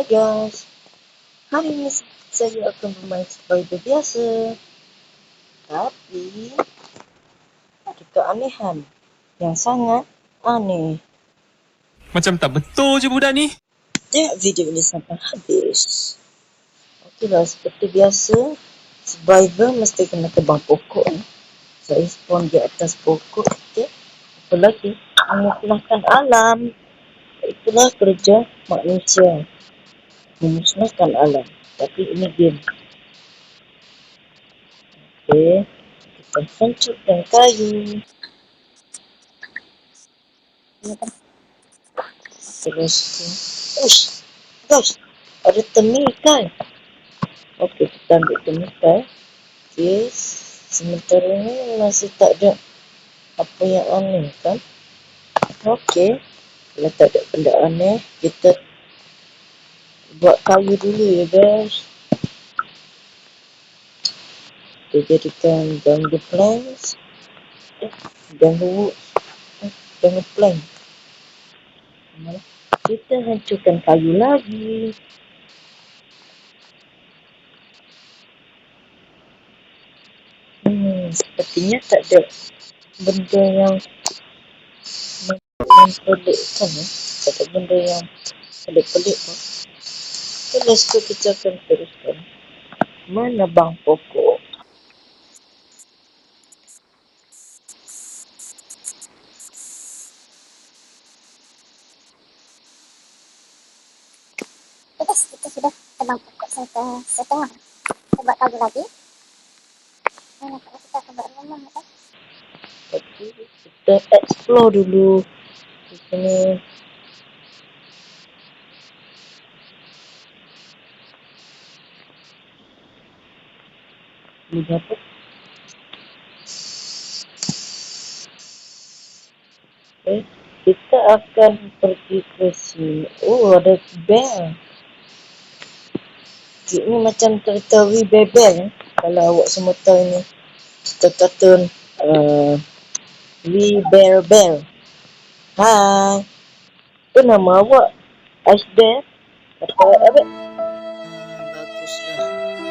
Hai guys, hari ini saya akan bermain spider biasa. Tapi, ada keanehan yang sangat aneh. Macam tak betul je budak ni. Tengok video ini sampai habis. Okeylah, seperti biasa, survivor mesti kena tebang pokok. Saya spawn di atas pokok. Okay. Apa lagi? Memusnahkan alam. Itulah kerja manusia. Memusnahkan alam. Tapi ini game. Okey. Kita hancurkan kayu. Terus. Ush. Gosh. Ada temikai. Okey, kita ambil temikai. Okey. Sementara ni masih tak ada apa yang aneh kan. Okey. Kalau tak ada benda aneh, kita buat kayu dulu ya guys. Kita jadikan wood. Eh, bamboo plank. Mana? Kita hancurkan kayu lagi. Hmm, sepertinya tak ada benda yang mempelikkan ya. Tak ada benda yang pelik-pelik pun. Go kita akan teruskan menebang pokok. Guys, kita sudah tebang pokok setengah, setengah. Kita buat kayu lagi. Dan nampaknya kita akan buat rumah kan. Tapi kita explore dulu di sini. Ini apa? Eh, kita akan pergi ke sini. Oh, ada bell. Okay, ini macam cerita We Bebel. eh. Kalau awak semua tahu ini. Cerita kartun uh, We Bear Bear. Hai. Apa nama awak? Atau apa? Hmm, baguslah.